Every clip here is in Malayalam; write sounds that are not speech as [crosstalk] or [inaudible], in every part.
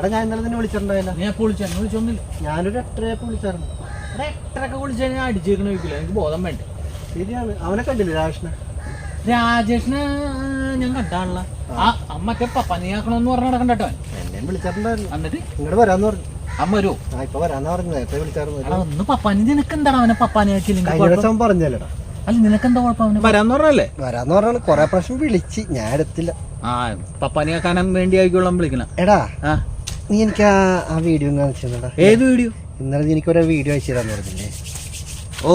എടാ ഞാൻ ഇന്നലെ തന്നെ വിളിച്ചിട്ടുണ്ടായില്ല. ഞാൻ എന്നെ വിളിച്ചൊന്നുമില്ല. ഞാനൊരു എട്ടരയൊക്കെ വിളിച്ചായിരുന്നു. എടാ എട്ടരൊക്കെ വിളിച്ചു കഴിഞ്ഞാൽ അടിച്ചേക്കണ ചോദിക്കില്ല എനിക്ക് ബോധം വേണ്ട? ശരിയാണ്. അവനെ കണ്ടില്ലേ രാജേഷിനെ? രാജേഷിനെ ഞാൻ കണ്ടാണല്ല. ആ അമ്മ പനിയാക്കണമെന്ന് പറഞ്ഞ നടക്കണ്ടോ എന്നെയും വിളിച്ചിട്ടുണ്ടായിരുന്നു. എന്നിട്ട്? ഇങ്ങോട്ട് വരാന്ന് പറഞ്ഞു. അമ്മ വരുമോ ആ ഇപ്പൊ വരാന്ന് പറഞ്ഞു. നേരത്തെ വിളിച്ചായിരുന്നു. ഒന്ന് പപ്പാനി നിനക്ക് എന്താണ് അവനെ പപ്പാനിയാക്കിയില്ലെങ്കിൽ പറഞ്ഞല്ലേടാ. അല്ല നിനക്ക് എന്താ കുഴപ്പം അവനെ? വരാന്ന് പറഞ്ഞല്ലേ? വരാന്ന് പറഞ്ഞാണ്. കൊറേ പ്രാവശ്യം വിളിച്ച്. ഞാൻ എടുത്തില്ല. ആ പപ്പാനിയാക്കാനും വേണ്ടി ആയിക്കോളാം വിളിക്കണം. എടാ ആ. നീ എനിക്ക് ആ ആ വീഡിയോ ഏത് വീഡിയോ ഇന്നലെ നീ എനിക്ക് ഒരു വീഡിയോ അയച്ചു തരാന്ന് പറഞ്ഞില്ലേ? ഓ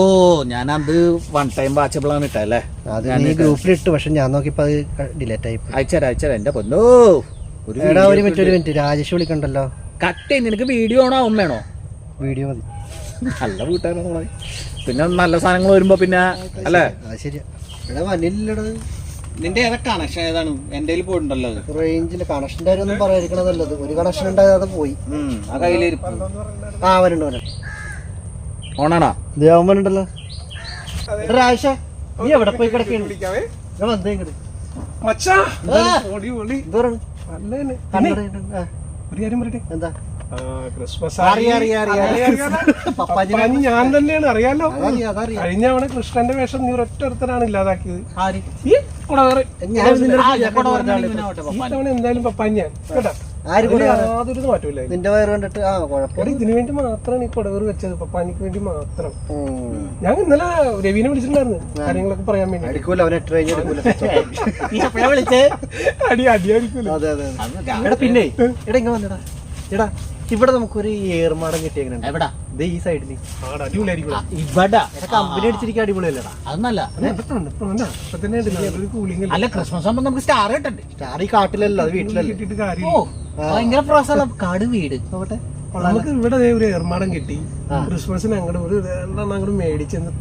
ഞാനത് വൺ ടൈം വാച്ചബിൾ ആണ് ഇട്ടല്ലേ അത് ഞാൻ നീ ഗ്രൂപ്പിൽ ഇട്ടു പക്ഷെ ഞാൻ നോക്കിയപ്പോ അത് ഡിലേറ്റ് ആയി പോയി. അയച്ചരാ അയച്ചരാ എന്റെ പൊന്നോ ഒരു എടാ ഒരു മിനിറ്റ് ഒരു മിനിറ്റ് രാജേഷ് വിളിക്കണ്ടല്ലോ? കട്ട് നിനക്ക് വീഡിയോ ആണോ വേണോ? വീഡിയോ മതി. നല്ല വീട്ടുകാരാണോ? പിന്നെ നല്ല സാധനങ്ങൾ വരുമ്പോ പിന്നെ അല്ലേ? അത് ശരിയാ. എടാ വനില്ലടാ നിന്റെ ഏതാ കണക്ഷൻ ഏതാണ്? എന്റെ പോയിട്ടുണ്ടല്ലോ അത്. റേഞ്ചിൽ കണക്ഷന്റെ കാര്യം ഒന്നും പറയാതിരിക്കണത് നല്ലത്. ഒരു കണക്ഷൻ ഉണ്ടായത് അത് പോയി. ആ കയ്യിലിരിപ്പ്. ആ അവനുണ്ട് അവനുണ്ട്. ഓണാടാ ദേവമ്മനുണ്ടല്ലോ ഒരാഴ്ച നീ എവിടെ പോയി കിടക്കുന്നു ഞാൻ വന്നേ ഇങ്ങട്. ആ, എന്ത് കണ്ണടയുണ്ട്. ആ, ക്രിസ്മസ് അറിയാം, അറിയാം, അറിയാം. [laughs] പപ്പാജി പപ്പാനി ഞാൻ തന്നെയാണ് അറിയാലോ. അതറിയാം അതറിയാം. കഴിഞ്ഞ തവണ കൃഷ്ണന്റെ വേഷം നീ ഒരൊറ്റ ഒരുത്തനാണ് ഇല്ലാതാക്കിയത്. ആര്? കുടവേറെ ഞാൻ എന്തായാലും കേട്ടാ? യാതൊരു മാറ്റമില്ല നിന്റെ വയറ് കണ്ടിട്ട് ആ കുഴപ്പം ഇതിനു വേണ്ടി മാത്രമാണ് ഈ കുടവേറ് വെച്ചത്. പപ്പാനിക്ക് വേണ്ടി മാത്രം. ഞാൻ ഇന്നലെ രവീനെ വിളിച്ചിട്ടുണ്ടായിരുന്നു. കാര്യങ്ങളൊക്കെ പറയാൻ വേണ്ടി. അടിക്കൂല അവൻ എട്ട് കഴിഞ്ഞ് വിളിച്ചേ? അടി അടിക്കൂല. പിന്നെ. എടാ ഇങ്ങ വന്നെടാ. എടാ ഇവിടെ നമുക്കൊരു ഏർമാടം എവിടാ? ദേ ഈ ഇവിടെ. കമ്പനി അടിച്ചിരിക്കാൻ അടിപൊളിയല്ലടാ. അതൊന്നല്ല ഇപ്പൊ തന്നെ ഒരു കൂളിംഗ് അല്ല? ക്രിസ്മസ് ആകുമ്പോ നമുക്ക് സ്റ്റാർ കിട്ടണ്ടേ? സ്റ്റാർ ഈ കാട്ടിലല്ല അത് വീട്ടിലല്ല. ഓ ഭയങ്കര കാട് വീട്. നോക്കട്ടെ. നമുക്ക് ഇവിടെ ദേ ഒരു ഏർമാടം കിട്ടി. ക്രിസ്മസിന് അങ്ങോട്ട് ഒരു അങ്ങോട്ട് മേടിച്ചെന്ന്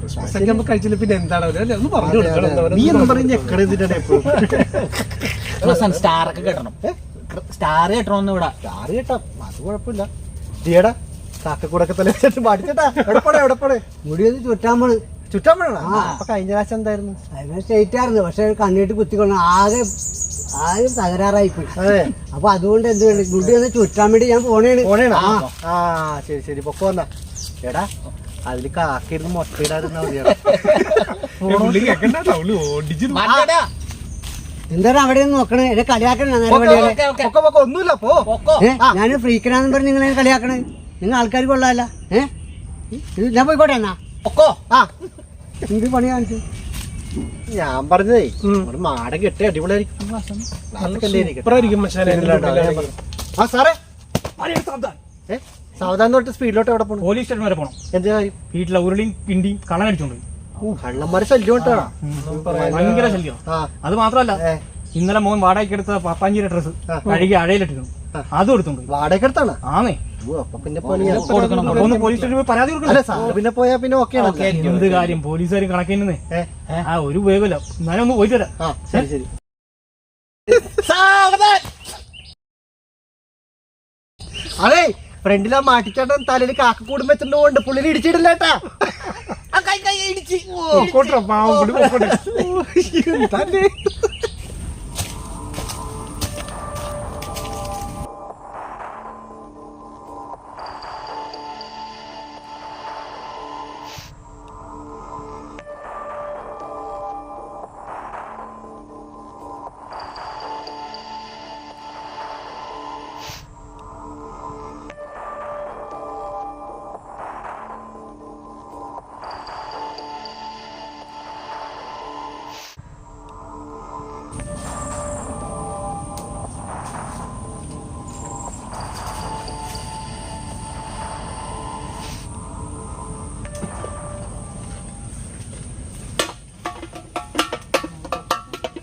ക്രിസ്മസ് ഒക്കെ നമുക്ക് കഴിച്ചില്ല പിന്നെ എന്താണ് ഒന്ന് പറഞ്ഞു കൊടുക്കണം സ്റ്റാർ ഒക്കെ കിട്ടണം. സ്റ്റാർ കിട്ടണമെന്ന് ഇവിടെ. സ്റ്റാർ കേട്ടാ. അത് കുഴപ്പമില്ല. ചെയ്യടാ കാക്കക്കൂടൊക്കെ തല വെച്ചിട്ട് പാടിച്ചേട്ടാ. എവിടെപ്പോടെ എവിടെപ്പോടെ മുടി ഒന്ന് ചുറ്റാൻ പോണ്. അപ്പൊ കഴിഞ്ഞ പ്രാവശ്യം എന്തായിരുന്നു? അതിനെ സ്ട്രൈറ്റ് ആയിരുന്നു. പക്ഷെ കണ്ണിട്ട് കുത്തിക്കൊണ്ട് ആകെ ആകെ തകരാറായിപ്പോയി അപ്പൊ അതുകൊണ്ട് എന്ത് വേണ്ടി മുടി ഒന്ന് ചുറ്റാൻ വേണ്ടി ഞാൻ പോണേണ്. പോണേണോ. ആ. ശരി ശരി. പൊക്കോ എന്നാ. എടാ അതിൽ കാക്കിരുന്ന് മുട്ടയിടാതിരുന്നാ മതിയാ എന്താണ് അവിടെ നിന്ന് നോക്കണേ? എന്നെ കളിയാക്കണേ നേരെ ഓക്കേ, ഓക്കേ, ഓക്കേ. പൊക്കോ പൊക്കോ ഒന്നുമില്ല പോ. പൊക്കോ. ഞാൻ ഫ്രീക്കനാന്ന് പറഞ്ഞ് നിങ്ങൾ കളിയാക്കണേ. നിങ്ങൾ ആൾക്കാർ കൊള്ളാല്ല. ഏഹ് ഇത് ഞാൻ പോയിക്കോട്ടെ എന്നാ? ഒക്കോ ആ. എന്ത് പണി കാണിച്ചു? ഞാൻ പറഞ്ഞതേ ഒരു മാട കെട്ടി അടിപൊളിയായിരിക്കും. ആ സാറേ. സാവധാനം. തൊട്ട് സ്പീഡിലോട്ട് എവിടെ പോകണം പോലീസ് സ്റ്റേഷൻ വരെ പോണം. എന്താ വീട്ടിലെ ഉരുളിയും പിണ്ടിയും കള്ളനടിച്ചോണ്ട്. കള്ളന്മാരെ ശല്യം കേട്ടാ. ഭയങ്കര ശല്യം. അത് മാത്രമല്ല ഏ. ഇന്നലെ മോൻ വാടകയ്ക്ക് എടുത്ത പപ്പാഞ്ചിയുടെ ഡ്രസ്സ് ആ. കഴുകി അഴയിലിട്ടിരുന്നു. അതും എടുത്തുണ്ട്. വാടക എടുത്താണ്? അപ്പൊ പിന്നെ പണിയാ. കൊടുക്കണം. അപ്പൊ ഒന്ന് പോലീസ് സ്റ്റേഷനിൽ പോയി പരാതി കൊടുക്കണം. പിന്നെ പോയാ പിന്നെ ഓക്കെ എന്ത് കാര്യം? പോലീസുകാർ കണക്കിന്നെ ആ ഒരു ഉപയോഗമില്ല. എന്നാലും ഒന്ന് പോയിട്ട് വരാം. ശരി. അതെ ഫ്രണ്ടിലാ മാറ്റിച്ചേട്ടൻ തലയിൽ കാക്കക്കൂടും വെച്ചിട്ടുണ്ട് പുള്ളിനെ ഇടിച്ചിടില്ല കേട്ടാ ആ കൈ കൈ ഇടിച്ച്. ഓ.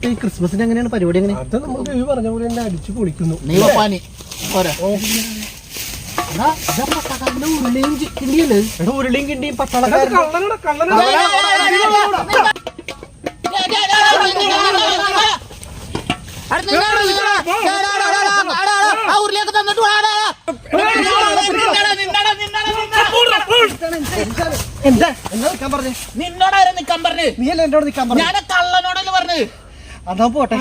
ഈ ക്രിസ്മസിന് എങ്ങനെയാണ്? പരിപാടി എങ്ങനെ? അത് നമുക്ക് ഈ പറഞ്ഞ പോലെ തന്നെ അടിച്ചു പൊളിക്കുന്നു. നീ പപ്പാനി പോരാ. ഉരുളിയും ചിക്കണ്ടിയല്ലേ എടാ ഉരുളിയും കിണ്ടിയും അത് പട്ടാളക്കാരും കള്ളനാണ് കള്ളനാണ് എന്താ എന്താ നിക്കാൻ പറഞ്ഞേ നിന്നോടാരും നിക്കാൻ പറഞ്ഞു? നീ അല്ലേ എന്നോട് നിക്കാൻ പറഞ്ഞു? ഞാൻ കള്ളനോടല്ലേ പറഞ്ഞു? അതാ പോട്ടെ.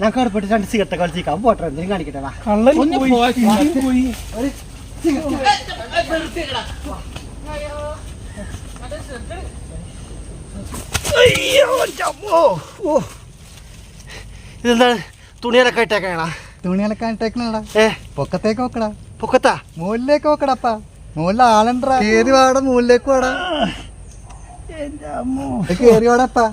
ഞാൻ കറുപ്പിട്ട് രണ്ട് സിഗരറ്റ് കളിച്ചിരിക്കാം പോട്ടെ എന്തെങ്കിലും കാണിക്കട്ടെ ഇതെന്താണ്? തുണിയിലൊക്കെ ഇട്ടേക്കാണ തുണികളൊക്കെ ഇട്ടേക്കണടാ. ഏ? പൊക്കത്തേക്ക് നോക്കടാ. പൊക്കത്താ? മുകളിലേക്ക് നോക്കടാപ്പാ മൂല ആളുണ്ടാ കേറി വാടാ മുകളിലേക്ക് വാടാ. കേറി വാടാപ്പാ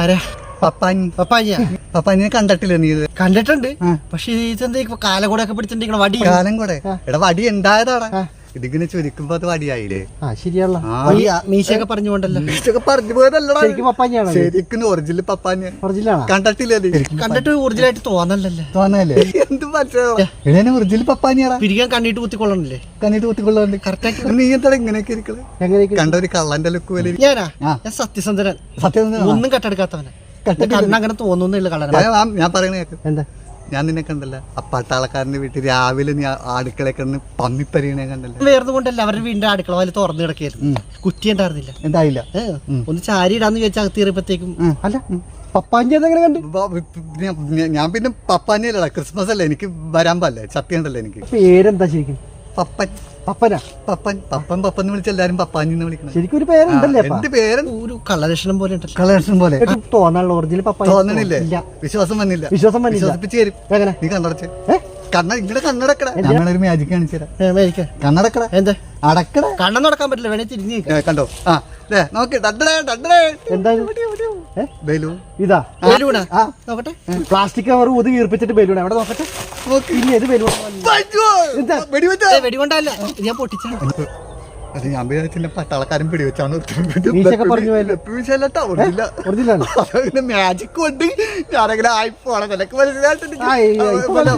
ആരാ? പപ്പാനി പപ്പാഞ്ഞ പപ്പാനിനെ കണ്ടിട്ടില്ല നീ ഇത്? കണ്ടിട്ടുണ്ട്. പക്ഷേ ഇതെന്താ ഇപ്പൊ ഒക്കെ പിടിച്ചിട്ടുണ്ടെങ്കിൽ വടി. കാലം കൂടെ. എടാ വടി ഉണ്ടായതാടാ. ഇതിങ്ങനെ ചുരുക്കുമ്പോ അത് വടിയായില്ലേ ആ ശരിയല്ല ആ. വടി ആ, മീശയൊക്കെ പറഞ്ഞുകൊണ്ടല്ലോ ഇതൊക്കെ പറഞ്ഞു പോയതല്ലടാ ശരിക്കും പപ്പാഞ്ഞാണ് ശരിക്കും ഒറിജിനൽ പപ്പാനി ഒറിജിനലാണോ കണ്ടിട്ടില്ലേ നീ കണ്ടിട്ട് ഒറിജിനലായിട്ട് തോന്നല്ലല്ലേ? തോന്നല്ലേ? എന്ത് മനസ്സിലാ എടേ ഒറിജിനൽ പപ്പാനിയാടാ. പിരിക്കാൻ കണ്ണിട്ട് കുത്തിക്കൊള്ളണല്ലേ? കണ്ടിട്ട് കുത്തിക്കൊള്ളാണ്ട്. കറക്റ്റാക്കി നീ എന്താ ഇങ്ങനെയൊക്കെ ഇരിക്കണത് എങ്ങനെയൊക്കെ? കണ്ട ഒരു കള്ളന്റെ ലുക്ക് പോലെ ഞാനാ? ആ. ഞാൻ സത്യസന്ധരൻ സത്യം ഒന്ന് ഒന്നും കട്ടെടുക്കാത്തവനെ കട്ടെടുക്കില്ല. കണ്ണങ്ങനെ തോന്നുന്നില്ല കളർ ഞാൻ ഞാൻ പറയണ കേക്ക്. എന്താ? ഞാൻ നിന്നെ കണ്ടല്ല. ആ പട്ടാളക്കാരന്റെ വീട്ടിൽ രാവിലെ നീ അടുക്കളയിൽ കിടന്ന് പന്നിപ്പരിയണേ കണ്ടല്ല. വേറെ കൊണ്ടല്ല അവരുടെ വീടിന്റെ അടുക്കള വല്ല തുറന്നു കിടക്കായിരുന്നു കുറ്റി ഉണ്ടായിരുന്നില്ല. എന്തായില്ല? ഒന്ന് ചാരി ഇടാന്ന് ചോദിച്ചാൽ അകത്തിയപ്പോഴത്തേക്കും ഉം. അല്ല എങ്ങനെ കണ്ടു? ഞാൻ- പിന്നെ പപ്പാനിയല്ലടാ ക്രിസ്മസ് അല്ലേ എനിക്ക് വരാൻ പാടില്ലേ? സത്യമുണ്ടല്ലോ എനിക്ക്? പേരെന്താ ശരിക്കും? പപ്പൻ. പപ്പനാ? പപ്പൻ. പപ്പൻ പപ്പൻ എന്ന് വിളിച്ച് എല്ലാരും പപ്പാനി എന്ന് വിളിക്കണം. ശരിക്കും ഒരു പേരുണ്ടല്ലേ അപ്പ? എന്റെ പേര്? ഒരു പോലെ ഉണ്ടല്ലോ പോലെ. ഒരു തോന്നാനുള്ള ഒറിജിനൽ പപ്പ തോന്നണില്ലേ? ഇല്ല. വിശ്വാസം വന്നില്ല. വിശ്വാസം വന്നില്ല. വിശ്വസിപ്പിച്ച് തരും. എങ്ങനെ? നീ കണ്ണ കണ്ണടക്കട. ഞങ്ങളൊരു മാജിക്. കണ്ണടക്കട. എന്താ? അടക്കട. നടക്കാൻ പറ്റില്ല വേണേ തിരിഞ്ഞ് കണ്ടോ? ആ ദേ, നോക്ക് ഇത്? പ്ലാസ്റ്റിക് കവർ ഊതി വീർപ്പിച്ചിട്ട് ബലൂൺ എവിടെ നോക്കട്ടെ? നോക്ക്. ഇനി ഏത് ബലൂൺ ഞാൻ അത് ഞാൻ വിചാരിച്ചില്ല പട്ടാളക്കാരൻ പിടിവെച്ചാണ് മാജിക് കൊണ്ട് ഞാനങ്ങനെ ആയിപ്പോണ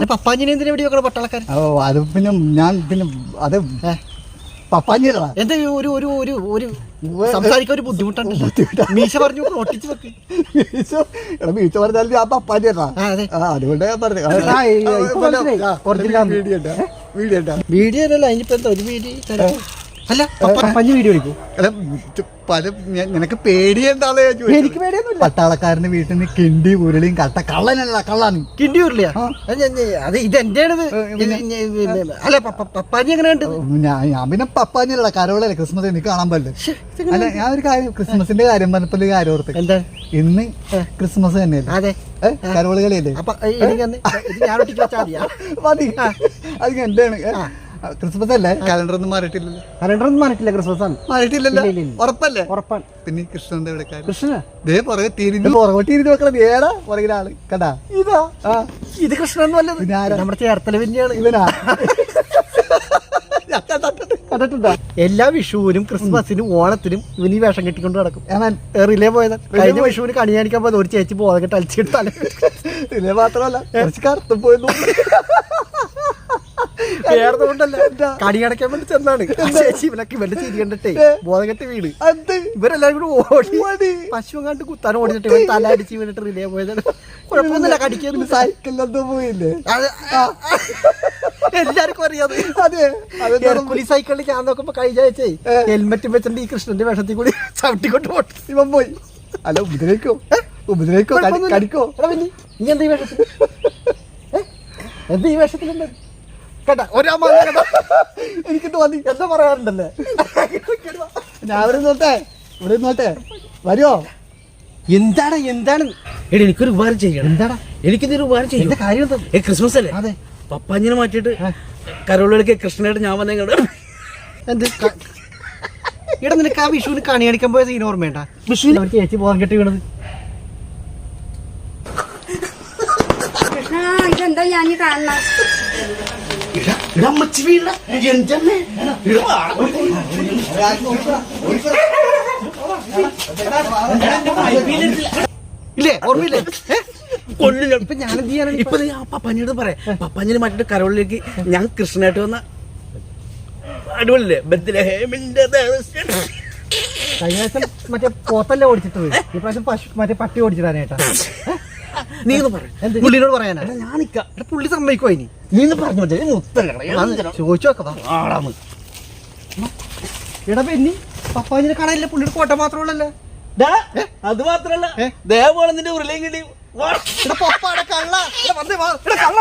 പപ്പാഞ്ഞിനെ എന്തിനാ പട്ടാളക്കാരൻ ഓ അത് പിന്നെ ഞാൻ പിന്നെ അത് പപ്പാഞ്ഞിരടാ എന്താ ഒരു ഒരു ഒരു ഒരു സംസാരിക്കാൻ ഒരു ബുദ്ധിമുട്ടുണ്ട് മീശ പറഞ്ഞു ഒട്ടിച്ചു വെക്ക്. എടാ വീഴ്ച പറഞ്ഞാൽ ആ ആ അതുകൊണ്ട് ഞാൻ പറഞ്ഞു വീഡിയോ വീഡിയോ വീഡിയോ അല്ല അതിനിപ്പോ എന്താ ഒരു വീഡിയോ? തരാം. അല്ല പഞ്ഞു വീഡിയോ എടുക്കും. പല നിനക്ക് എനിക്ക് പേടിയൊന്നുമില്ല. പട്ടാളക്കാരന്റെ വീട്ടിൽ നിന്ന് കിണ്ടി ഉരുളിയും കട്ട കള്ളനല്ല കള്ളാണ് കിണ്ടി ഉരുളിയാ. അത് ഇത് ഞാൻ- അല്ല പപ്പ- പപ്പാഞ്ഞി എങ്ങനെ ഉണ്ട് ഞാൻ ഞാൻ പിന്നെ പപ്പാഞ്ഞല്ല കരോളല്ലേ ക്രിസ്മസ് എനിക്ക് കാണാൻ പറ്റില്ല അല്ല ഞാൻ ഒരു കാര്യം ക്രിസ്മസിന്റെ കാര്യം പറഞ്ഞപ്പോൾ ഒരു കാര്യം ഓർത്ത്. എന്താ? ഇന്ന് ക്രിസ്മസ് തന്നെയല്ലേ? അതെ? കരോൾ കളിയല്ലേ? മതി. അത് ഏ? ക്രിസ്മസ് അല്ലേ? കലണ്ടർ ഒന്നും മാറിയിട്ടില്ലല്ലോ. കലണ്ടർ ഒന്നും മാറിയിട്ടില്ല ക്രിസ്മസ് ആണ്. മാറിയിട്ടില്ലല്ലോ. ഉറപ്പല്ലേ? ഉറപ്പാണ്. പിന്നെ കൃഷ്ണന്റെ എവിടെക്കാരൻ കൃഷ്ണ ദേ പുറകെ തിരിഞ്ഞു. പുറകെ തിരിഞ്ഞു നോക്കണം. ഏടാ ആൾ. കണ്ടാ? ഇതാ. ഇത് കൃഷ്ണൻ അല്ലത്? നമ്മുടെ ചേർത്തല പിന്നെയാണ് ഇവനാ? കണ്ടിട്ടുണ്ട്. എല്ലാ വിഷുവിനും ക്രിസ്മസിനും ഓണത്തിനും ഇവൻ ഈ വേഷം കെട്ടിക്കൊണ്ട് നടക്കും. റിലേ പോയത്. കഴിഞ്ഞ വിഷുവിന് കണി കാണിക്കാൻ പോയത്. ഒരു ചേച്ചി പോകാൻ കെട്ടി അലിച്ചിട്ടാണ് റിലേ മാത്രമല്ല കുറച്ച് കറുത്തും പോയിരുന്നു വേർന്നുകൊണ്ടല്ല കണി അടയ്ക്കാൻ വേണ്ടി ചെന്നാണ്. ചേച്ചി ഇവനൊക്കെ ഇവന്റെ ചിരി കണ്ടിട്ടേ ബോധകെട്ട് വീട് ഇവരെല്ലാരും കൂടി ഓടി. പശു കണ്ട് കുത്താൻ ഓടിച്ചിട്ട് ഇവൻ തല അടിച്ച് വീണിട്ട് റിലേ പോയതാണ്. കുഴപ്പമൊന്നുമില്ല കടിക്കുന്നു. സൈക്കിളിലൊന്നും പോയില്ലേ? എല്ലാവർക്കും അറിയാതെ അതെ. സൈക്കിളിൽ ഞാൻ നോക്കുമ്പോ കഴിഞ്ഞ ആഴ്ചേ ഹെൽമെറ്റ് വെച്ചിട്ട് ഈ കൃഷ്ണന്റെ വേഷത്തിൽ കൂടി ചവിട്ടിക്കൊണ്ട് പോട്ടെ ഇവൻ പോയി. അല്ല ഉപദ്രവിക്കോ? ഉപദ്രവിക്കോ? കടി- കടിക്കോ? നീ എന്താ ഈ വേഷത്തിൽ? എന്താ ഈ വേഷത്തിൽ എന്താ കേട്ടാ ഒരാ എനിക്ക് തോന്നി എന്താ പറയാറുണ്ടല്ലേ? [laughs] ഞാൻ ഇവിടെ നോട്ടെ ഇവിടെ നോട്ടെ വരുമോ എന്താണ് എന്താണ്? എടി എനിക്കൊരു ഉപകാരം ചെയ്യണം. എന്താടാ? എനിക്കിതൊരു ഉപകാരം ചെയ്യും. എന്താ കാര്യം എന്താ ഏ ക്രിസ്മസ് അല്ലേ? അതെ. പപ്പാഞ്ഞിനെ മാറ്റിയിട്ട് കരോളിലേക്ക് കൃഷ്ണനായിട്ട് ഞാൻ വന്നെ കണ്ടു എന്ത് ഇവിടെ നിനക്ക് ആ വിഷുവിന് കണി കാണിക്കാൻ പോയ സീൻ ഓർമ്മയുണ്ടാ? വിഷുവിന്? അവർക്ക് ചേച്ചി പോകാൻ കെട്ടി വീണത്. കൃഷ്ണ ഇതെന്താ ഞാൻ ഈ എന്തെന്നെ ഇല്ലേ? ഓർമ്മയില്ലേ? കൊല്ലില്ല ഇപ്പൊ ഞാൻ എന്ത് ചെയ്യാനാണ് ഇപ്പൊ? പപ്പാഞ്ഞിയോട് പറയാം. പപ്പാഞ്ഞിനെ മാറ്റിട്ട് കരോളിലേക്ക് ഞാൻ കൃഷ്ണനായിട്ട് വന്ന ബദ്രഹേമിന്റെ. കഴിഞ്ഞ പ്രാവശ്യം മറ്റേ പോത്തല്ലേ ഓടിച്ചിട്ടത് ഈ പ്രാവശ്യം പശു മറ്റേ പട്ടി ഓടിച്ചിടാനായിട്ടാ നീ ഒന്ന് പറ പുള്ളിനോട് പറയാനാ. ഞാൻ നിക്കാം. പുള്ളി സമ്മതിക്കോ ഇനി? നീ ഒന്ന് പറഞ്ഞു ചോദിച്ചു നോക്കാം എടാ പെന്നി പപ്പാഞ്ഞിനെ കാണാനില്ല പുള്ളിയുടെ കോട്ട മാത്രമുള്ളല്ലേ? അത് മാത്രല്ല ദേവോളം നിന്റെ ഉരുളയും കിട്ടി. പപ്പാടെ കള്ള. കള്ള.